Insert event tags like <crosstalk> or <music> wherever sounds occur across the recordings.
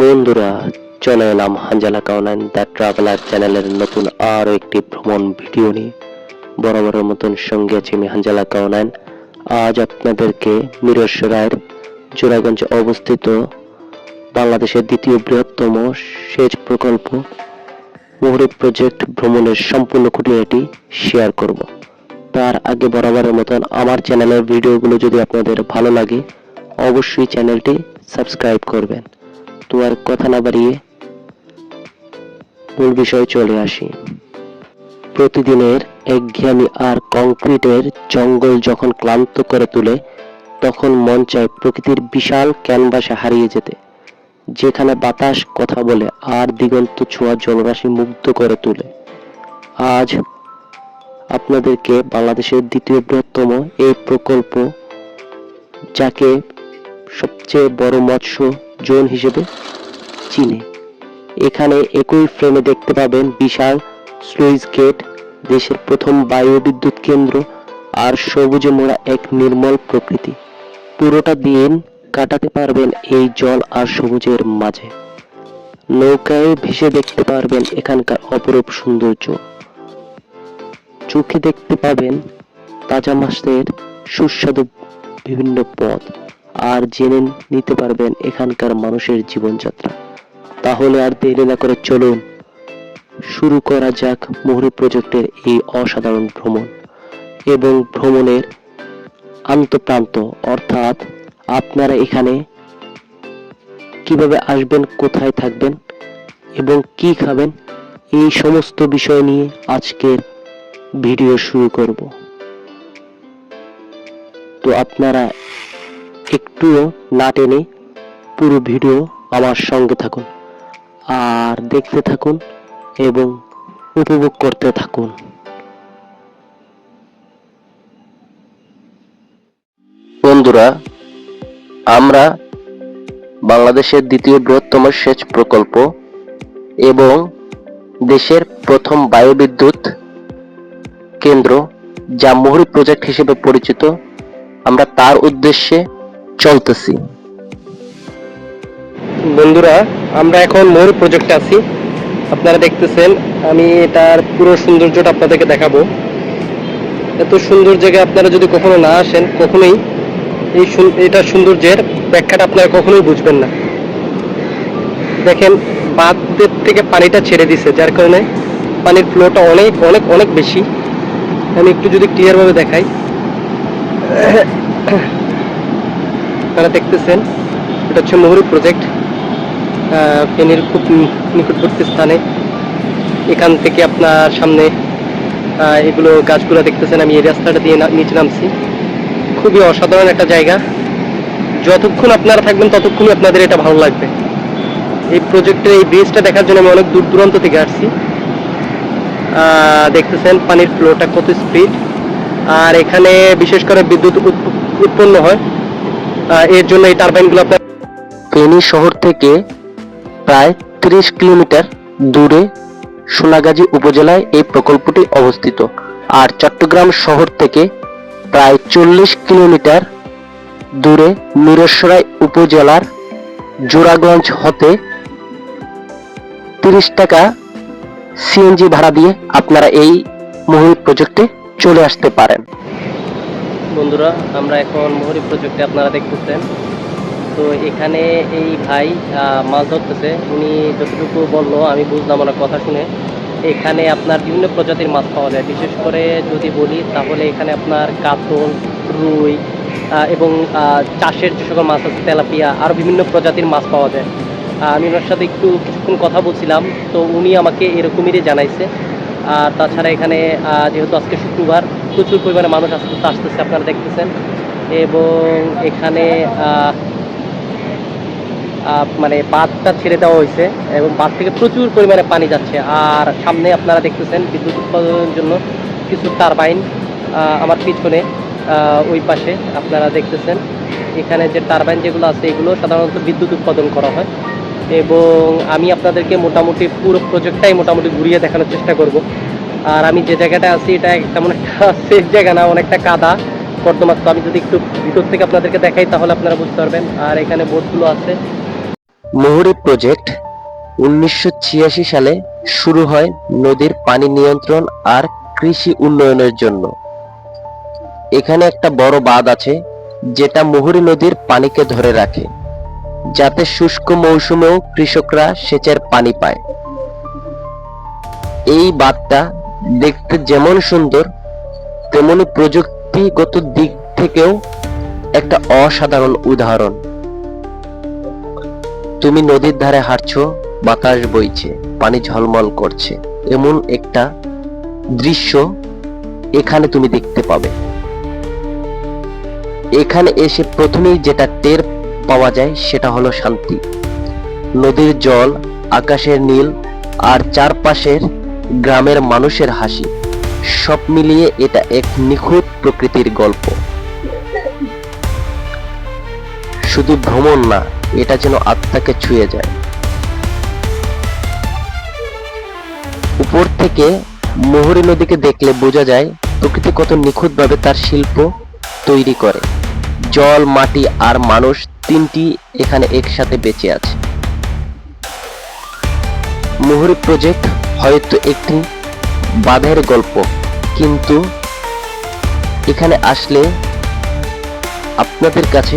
বন্ধুরা, চলে এলাম হাঞ্জালা কাউনাইন দ্য ট্রাভেলার চ্যানেলের নতুন আরও একটি ভ্রমণ ভিডিও নিয়ে। বরাবরের মতন সঙ্গে আছি আমি হাঞ্জালা কাউনাইন। আজ আপনাদেরকে মিরসরায়ের জোড়াগঞ্জ অবস্থিত বাংলাদেশের দ্বিতীয় বৃহত্তম সেচ প্রকল্প মুহুরী প্রজেক্ট ভ্রমণের সম্পূর্ণ খুঁটিনাটি শেয়ার করব। তার আগে বরাবরের মতন আমার চ্যানেলের ভিডিওগুলো যদি আপনাদের ভালো লাগে, অবশ্যই চ্যানেলটি সাবস্ক্রাইব করবেন। তো আর কথা না বাড়িয়ে মূল বিষয়ে চলে আসি। প্রতিদিনের একঘেয়ামি আর কংক্রিটের জঙ্গল যখন ক্লান্ত করে তোলে, তখন মন চায় প্রকৃতির বিশাল ক্যানভাসে হারিয়ে যেতে, যেখানে বাতাস কথা বলে আর দিগন্ত ছোঁয়া জলরাশি মুগ্ধ করে তোলে। আজ আপনাদেরকে বাংলাদেশের দ্বিতীয় বৃহত্তম এই প্রকল্প, যাকে সবচেয়ে বড় মৎস্য জোন হিসেবে চিনে। এখানে একই ফ্রেমে দেখতে পাবেন বিশাল স্লুইস গেট দেশের প্রথম বায়ু বিদ্যুৎ কেন্দ্র আর সবুজে মোড়া এক নির্মল প্রকৃতি। পুরোটা দিন কাটাতে পারবেন এই জল আর সবুজের মাঝে। নৌকায় ভেসে দেখতে পারবেন এখানকার অপরূপ সৌন্দর্য। চোখে দেখতে পাবেন তাজা মাছের সুস্বাদু বিভিন্ন পদ। আর জেনে নিতে পারবেন এখানকার মানুষের জীবনযাত্রা। তাহলে আর দেরি না করে চলুন, শুরু করা যাক মুহুরী প্রজেক্টের এই অসাধারণ ভ্রমণ এবং ভ্রমণের আন্তপ্রান্ত। অর্থাৎ আপনারা এখানে কীভাবে আসবেন, কোথায় থাকবেন এবং কি খাবেন, এই সমস্ত বিষয় নিয়ে আজকের ভিডিও শুরু করব। তো আপনারা একটুও না টেনে পুরো ভিডিও আমার সঙ্গে থাকুন, আর দেখতে থাকুন এবং উপভোগ করতে থাকুন। বন্ধুরা, আমরা বাংলাদেশের দ্বিতীয় বৃহত্তম সেচ প্রকল্প এবং দেশের প্রথম বায়ুবিদ্যুৎ কেন্দ্র যা মুহুরী প্রজেক্ট হিসেবে পরিচিত। আমরা তার উদ্দেশ্যে চলতেছি। বন্ধুরা, আমরা এখন মোর প্রজেক্টে আছি। আপনারা দেখতেছেন, আমি এটার পুরো সৌন্দর্যটা আপনাদেরকে দেখাবো। এত সুন্দর জায়গায় আপনারা যদি কখনো না আসেন, কখনোই এই এটার সৌন্দর্যের ব্যাখ্যাটা আপনারা কখনোই বুঝবেন না। দেখেন, বাঁধের থেকে পানিটা ছেড়ে দিছে, যার কারণে পানির ফ্লোটা অনেক অনেক অনেক বেশি। আমি একটু যদি ক্লিয়ারভাবে দেখাই। আপনারা দেখতেছেন, এটা হচ্ছে মহুরী প্রজেক্ট ফেনীর খুব নিকটবর্তী স্থানে। এখান থেকে আপনার সামনে এগুলো গাছগুলো দেখতেছেন, আমি এই রাস্তাটা দিয়ে নিচে নামছি। খুবই অসাধারণ একটা জায়গা। যতক্ষণ আপনারা থাকবেন, ততক্ষণই আপনাদের এটা ভালো লাগবে। এই প্রজেক্টের এই ব্রিজটা দেখার জন্য আমি অনেক দূর দূরান্ত থেকে আসছি। দেখতেছেন, পানির ফ্লোটা কত স্পিড আর এখানে বিশেষ করে বিদ্যুৎ উৎপ- উৎপন্ন হয়। এর জন্য এই টারবাইনগুলো আপনার ফেনী শহর থেকে প্রায় ত্রিশ কিলোমিটার দূরে সোনাগাজী উপজেলায় এই প্রকল্পটি অবস্থিত। আর চট্টগ্রাম শহর থেকে প্রায় চল্লিশ কিলোমিটার দূরে মিরসরাই উপজেলার জোড়াগঞ্জ হতে তিরিশ টাকা সিএনজি ভাড়া দিয়ে আপনারা এই মুহুরী প্রজেক্টে চলে আসতে পারেন। বন্ধুরা, আমরা এখন মোহরি প্রজেক্টে আপনারা দেখতেছেন। তো এখানে এই ভাই মাছ ধরতেছে। উনি যতটুকু বলল, আমি বুঝলাম ওনার কথা শুনে। এখানে আপনার বিভিন্ন প্রজাতির মাছ পাওয়া যায়। বিশেষ করে যদি বলি, তাহলে এখানে আপনার কাতল, রুই এবং চাষের যে সকল মাছ আছে, তেলাপিয়া আরও বিভিন্ন প্রজাতির মাছ পাওয়া যায়। আমি ওনার সাথে একটু কিছুক্ষণ কথা বলছিলাম। তো উনি আমাকে এরকমই জানাইছে। আর তাছাড়া এখানে যেহেতু আজকে শুক্রবার প্রচুর পরিমাণে মানুষ আস্তে আসতেছে আপনারা দেখতেছেন এবং এখানে মানে বাঁধটা ছেড়ে দেওয়া হয়েছে এবং বাঁধ থেকে প্রচুর পরিমাণে পানি যাচ্ছে। আর সামনে আপনারা দেখতেছেন বিদ্যুৎ উৎপাদনের জন্য কিছু টারবাইন আমার পিছনে ওই পাশে আপনারা দেখতেছেন। এখানে যে টারবাইন যেগুলো আছে, এগুলো সাধারণত বিদ্যুৎ উৎপাদন করা হয়। এবং আমি আপনাদেরকে মোটামুটি পুরো প্রজেক্টটাই মোটামুটি ঘুরিয়ে দেখানোর চেষ্টা করব। আর আমি যে জায়গাটা আছি, এটা তেমন একটা সেফ <laughs> জায়গা না, অনেকটা কাদা। কর্দমাক্ত আমি যদি একটু ভিতর থেকে আপনাদেরকে দেখাই, তাহলে আপনারা বুঝতে পারবেন। আর এখানে বোটগুলো আছে। মোহরি প্রজেক্ট উনিশশো ছিয়াশি সালে শুরু হয় নদীর পানি নিয়ন্ত্রণ আর কৃষি উন্নয়নের জন্য। এখানে একটা বড় বাঁধ আছে, যেটা মুহুরী নদীর পানিকে ধরে রাখে, যাতে শুষ্ক মৌসুমেও কৃষকরা সেচের পানি পায়। এই বাঁধটা দেখতে যেমন সুন্দর, তেমনি প্রযুক্তিগত দিক থেকেও একটা অসাধারণ উদাহরণ। তুমি নদীর ধারে হাঁটছো, বাতাস বইছে, পানি ঝলমল করছে, এমন একটা দৃশ্য এখানে তুমি দেখতে পাবে। এখানে এসে প্রথমেই যেটা টের পাওয়া যায়, সেটা হলো শান্তি। নদীর জল, আকাশের নীল, আর চারপাশের গ্রামের মানুষের হাসি। সব মিলিয়ে এটা এক নিখুঁত প্রকৃতির গল্প। শুধু ভ্রমণ না, এটা যেন আত্মাকে ছুঁয়ে যায়। উপর থেকে মোহরী নদীকে দেখলে বোঝা যায়, প্রকৃতি কত নিখুঁতভাবে তার শিল্প তৈরি করে। জল, মাটি আর মানুষ তিনটি এখানে একসাথে বেঁচে আছে। মোহরী প্রজেক্ট হয়তো একটি বাঁধের গল্প, কিন্তু এখানে আসলে আপনাদের কাছে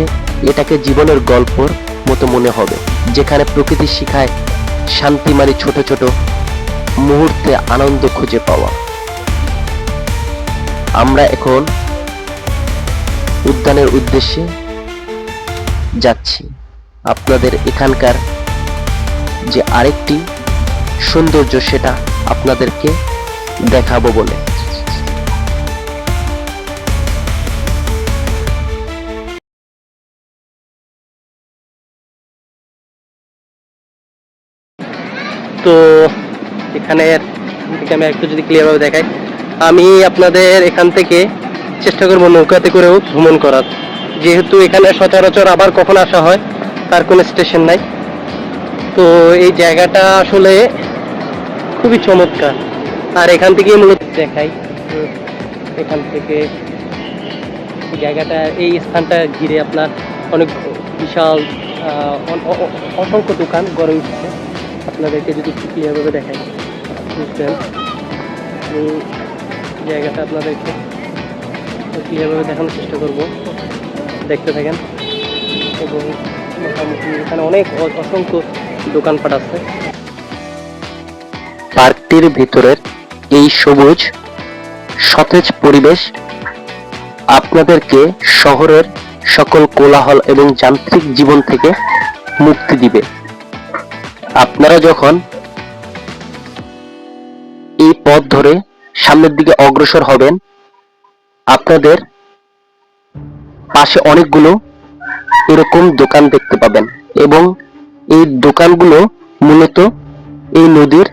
এটাকে জীবনের গল্পর মতো মনে হবে, যেখানে প্রকৃতি শিখায় শান্তি মানে ছোট ছোট মুহূর্তে আনন্দ খুঁজে পাওয়া। আমরা এখন উদ্যানের উদ্দেশ্যে যাচ্ছি। আপনাদের এখানকার যে আরেকটি সৌন্দর্য সেটা আপনাদেরকে দেখাবো বলে। তো এখানে আমি একটু যদি ক্লিয়ারভাবে দেখাই, আমি আপনাদের এখান থেকে চেষ্টা করব নৌকাতে করেও ভ্রমণ করার। যেহেতু এখানে সচরাচর আবার কখন আসা হয়, তার কোনো স্টেশন নাই। তো এই জায়গাটা আসলে খুবই চমৎকার। আর এখান থেকে মূলত দেখাই এখান থেকে জায়গাটা, এই স্থানটা ঘিরে আপনার অনেক বিশাল অসংখ্য দোকান গড়ে উঠছে। আপনাদেরকে যদি ক্লিয়ারভাবে দেখাই বুঝবেন এই জায়গাটা আপনাদেরকে ক্লিয়ারভাবে দেখানোর চেষ্টা করব। দেখতে থাকেন। এবং মোটামুটি এখানে অনেক অসংখ্য দোকানপাট আছে। পার্কটির ভিতরের এই সবুজ, সতেজ পরিবেশ আপনাদেরকে শহরের সকল কোলাহল এবং যান্ত্রিক জীবন থেকে মুক্তি দিবে। আপনারা যখন এই পথ ধরে সামনের দিকে অগ্রসর হবেন, আপনাদের পাশে অনেকগুলো এরকম দোকান দেখতে পাবেন এবং এই দোকানগুলো মূলত এই নদীর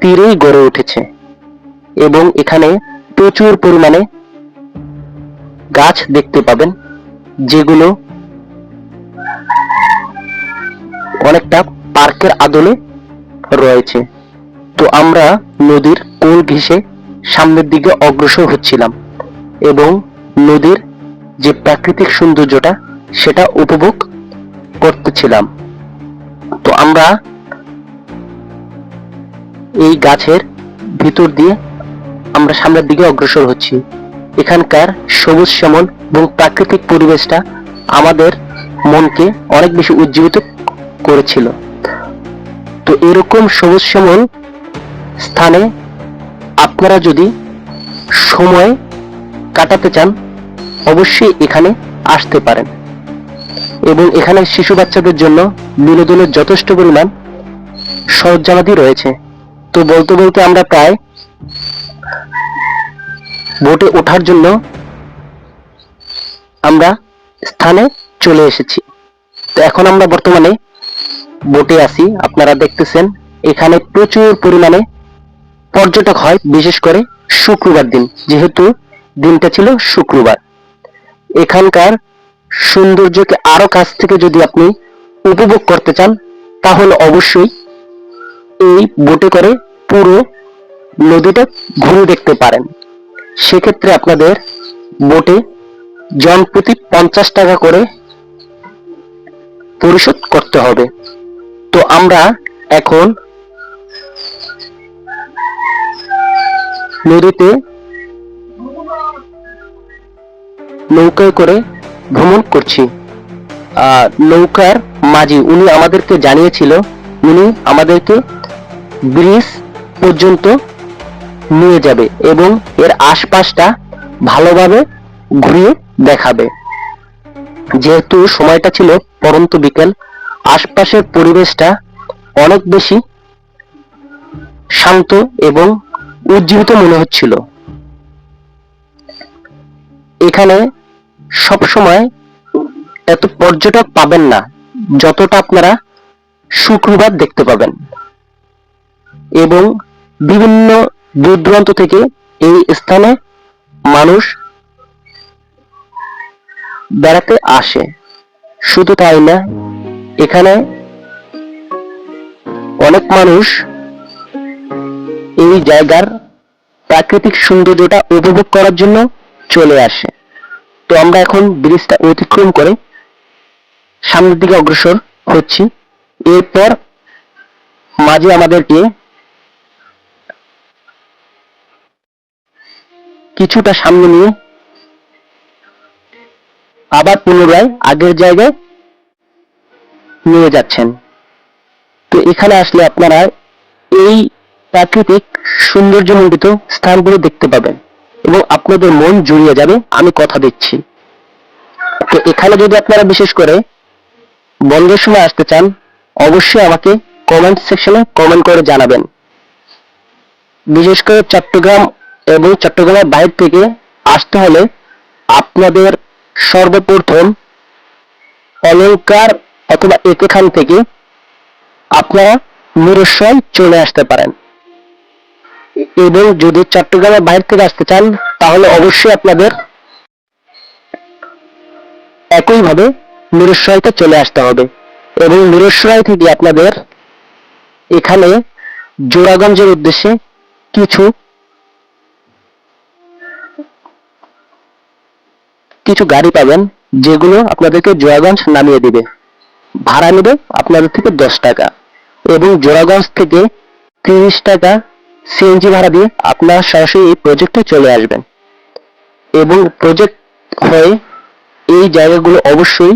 তীরেই গড়ে উঠেছে এবং এখানে প্রচুর পরিমাণে গাছ দেখতে পাবেন, যেগুলো অনেকটা পার্কের আদলে রয়েছে। তো আমরা নদীর কোল ঘেঁষে সামনের দিকে অগ্রসর হচ্ছিলাম এবং নদীর যে প্রাকৃতিক সৌন্দর্যটা, সেটা উপভোগ করতেছিলাম। তো আমরা এই গাছের ভিতর দিয়ে আমরা সামনের দিকে অগ্রসর হচ্ছি। এখানকার সবুজ শ্যামল এবং প্রাকৃতিক পরিবেশটা আমাদের মনকে অনেক বেশি উজ্জীবিত করেছিল। তো এরকম সবুজ শ্যামল স্থানে আপনারা যদি সময় কাটাতে চান, অবশ্যই এখানে আসতে পারেন। এবং এখানে শিশু বাচ্চাদের জন্য বিনোদনের যথেষ্ট পরিমাণ সরঞ্জামাদি রয়েছে। তো বলতে বলতে আমরা প্রায় বোটে ওঠার জন্য আমরা স্থানে চলে এসেছি। তো এখন আমরা বর্তমানে বোটে আছি। আপনারা দেখতেছেন, এখানে প্রচুর পরিমাণে পর্যটক হয়, বিশেষ করে শুক্রবার দিন। যেহেতু দিনটা ছিল শুক্রবার। এখানকার সৌন্দর্যকে আরও কাছ থেকে যদি আপনি উপভোগ করতে চান, তাহলে অবশ্যই এই বোটে করে পুরো নদীটা ঘুরে দেখতে পারেন। সেক্ষেত্রে আপনাদের বোটে জন প্রতি পঞ্চাশ টাকা করে পরিশোধ করতে হবে। তো আমরা এখন নদীতে নৌকায় করে ভ্রমণ করছি। নৌকার মাঝি, উনি আমাদেরকে জানিয়েছিল, উনি আমাদেরকে ব্রিজ পর্যন্ত নিয়ে যাবে এবং এর আশপাশটা ভালোভাবে ঘুরিয়ে দেখাবে। যেহেতু সময়টা ছিল পরন্ত বিকেল, আশপাশের পরিবেশটা অনেক বেশি শান্ত এবং উজ্জীবিত মনে হচ্ছিল। এখানে সব সময় এত পর্যটক পাবেন না, যতটা আপনারা শুক্রবার দেখতে পাবেন। এবং বিভিন্ন দূর দূরান্ত থেকে এই স্থানে মানুষ বেড়াতে আসে। শুধু তাই না, এখানে অনেক মানুষ এই জায়গার প্রাকৃতিক সৌন্দর্যটা উপভোগ করার জন্য চলে আসে। তো আমরা এখন ব্রিজটা অতিক্রম করে সামনের দিকে অগ্রসর হচ্ছি। এরপর মাঝে আমাদেরকে কিছুটা সামনে নিয়ে আবার পুনরায় আগের জায়গায় নিয়ে যাচ্ছেন। তো এখানে আসলে আপনারা এই প্রাকৃতিক সৌন্দর্যমণ্ডিত স্থানগুলো দেখতে পাবেন। এবং আপনাদের মন জুড়িয়ে যাবে, আমি কথা দিচ্ছি। তো এখানে যদি আপনারা বিশেষ করে বন্ধের সময় আসতে চান, অবশ্যই আমাকে কমেন্ট সেকশনে কমেন্ট করে জানাবেন। বিশেষ করে চট্টগ্রাম এবং চট্টগ্রামের বাইরে থেকে আসতে হলে আপনাদের সর্বপ্রথম অলঙ্কার অথবা একেখান থেকে আপনারা নিরস্বয় চলে আসতে পারেন। এবং যদি চট্টগ্রামের বাইরে থেকে আসতে চান, তাহলে অবশ্যই আপনাদের একইভাবে নিরস্বয়তে চলে আসতে হবে। এবং নিরস্বয় থেকে আপনাদের এখানে জোড়াগঞ্জের উদ্দেশ্যে কিছু কিছু গাড়ি পাবেন, যেগুলো আপনাদেরকে জোড়াগঞ্জ নামিয়ে দিবে। ভাড়া নেবে আপনাদের থেকে দশ টাকা এবং জোড়াগঞ্জ থেকে তিরিশ টাকা সিএনজি ভাড়া দিয়ে আপনারা সরাসরি এই প্রজেক্টে চলে আসবেন। এবং প্রজেক্ট হয়ে এই জায়গাগুলো অবশ্যই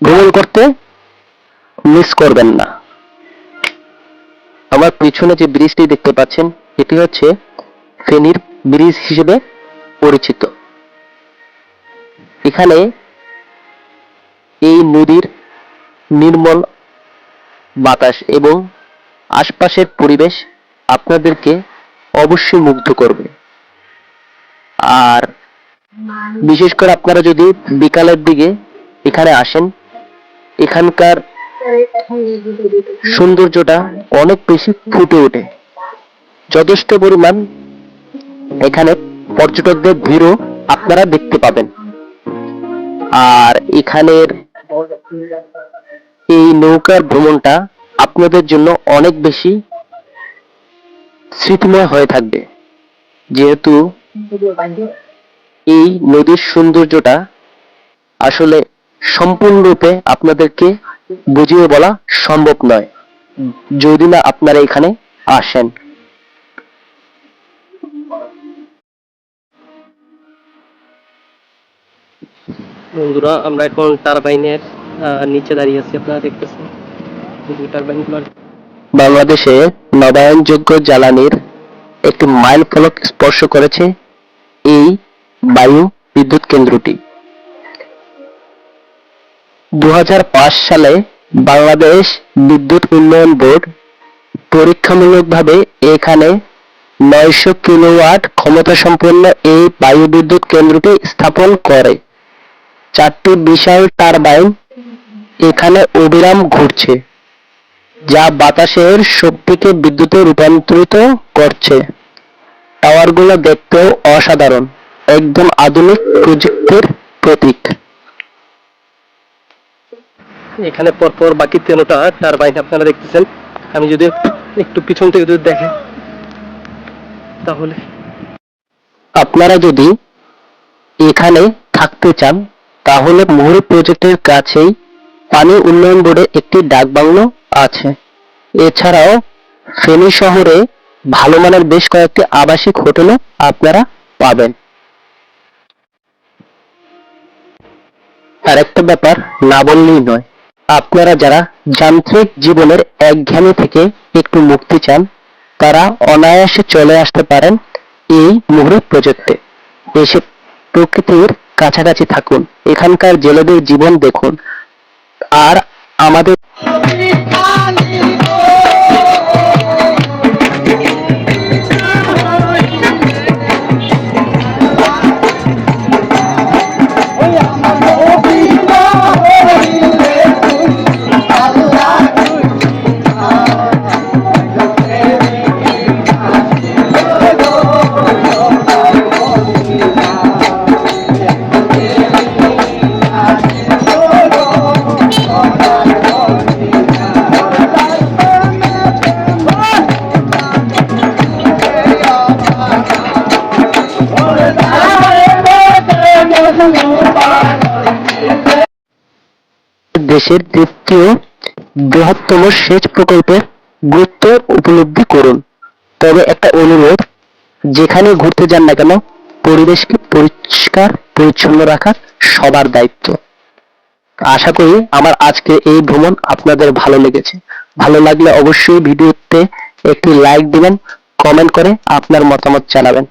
ভ্রমণ করতে মিস করবেন না। আমার পিছনে যে ব্রিজটি দেখতে পাচ্ছেন, এটি হচ্ছে ফেনীর ব্রিজ হিসেবে পরিচিত। এখানে এই নদীর নির্মল বাতাস এবং আশপাশের পরিবেশ আপনাদেরকে অবশ্যই মুগ্ধ করবে। আর বিশেষ করে আপনারা যদি বিকালের দিকে এখানে আসেন, এখানকার সৌন্দর্যটা অনেক বেশি ফুটে ওঠে। যথেষ্ট পরিমাণ এখানে পর্যটকদের ভিড়ও আপনারা দেখতে পাবেন। আর এখানের এই নৌকার ভ্রমণটা আপনাদের জন্য অনেক বেশি স্মৃতিময় হয়ে থাকবে। যেহেতু এই নদীর সৌন্দর্যটা আসলে সম্পূর্ণরূপে আপনাদেরকে বুঝিয়ে বলা সম্ভব নয়, যদি না আপনারা এখানে আসেন। বন্ধুরা, আমরা এখন টারবাইনের নিচে দাঁড়িয়ে আছি। আপনারা দেখতেছেন টারবাইনগুলো বাংলাদেশে নবায়নযোগ্য জ্বালানির একটি মাইল ফলক স্পর্শ করেছে এই বায়ু বিদ্যুৎ কেন্দ্রটি। দু হাজার পাঁচ সালে বাংলাদেশ বিদ্যুৎ উন্নয়ন বোর্ড পরীক্ষামূলকভাবে এখানে নয়শো কিলোওয়াট ক্ষমতা সম্পন্ন এই বায়ু বিদ্যুৎ কেন্দ্রটি স্থাপন করে। চারটি বিশাল টারবাইন এখানে অবিরাম ঘুরছে। যা বাতাসের শক্তিকে বিদ্যুতে রূপান্তরিত করছে। টাওয়ারগুলো দেখতেও অসাধারণ একদম আধুনিক প্রযুক্তির প্রতীক। এখানে পরপর বাকি তেরোটা টারবাইন আপনারা দেখতেছেন। আমি যদি একটু পিছন থেকে যদি দেখেন তাহলে। আপনারা যদি এখানে থাকতে চান তাহলে মুহুরী প্রজেক্টের কাছেই পানি উন্নয়ন বোর্ডের একটি ডাক বাংলো আছে। এছাড়াও ফেনী শহরে ভালো মানের বেশ কয়েকটি আবাসিক হোটেলও আপনারা পাবেন। আর একটা ব্যাপার না বললেই নয়। আপনারা যারা যান্ত্রিক জীবনের একঘেয়েমি থেকে একটু মুক্তি চান, তারা অনায়াসে চলে আসতে পারেন এই মুহুরী প্রজেক্টে। এসে প্রকৃতির কাছাকাছি থাকুন। এখানকার জেলেদের জীবন দেখুন। আর আমাদের দেশের দ্বিতীয় বৃহত্তম সেচ প্রকল্পের গুরুত্ব উপলব্ধি করুন। তবে একটা অনুরোধ, যেখানে ঘুরতে যান না কেন, পরিবেশকে পরিষ্কার, পরিচ্ছন্ন রাখা সবার দায়িত্ব। আশা করি আমার আজকে এই ভ্রমণ আপনাদের ভালো লেগেছে। ভালো লাগলে অবশ্যই ভিডিওতে একটি লাইক দিবেন কমেন্ট করে আপনার মতামত জানাবেন।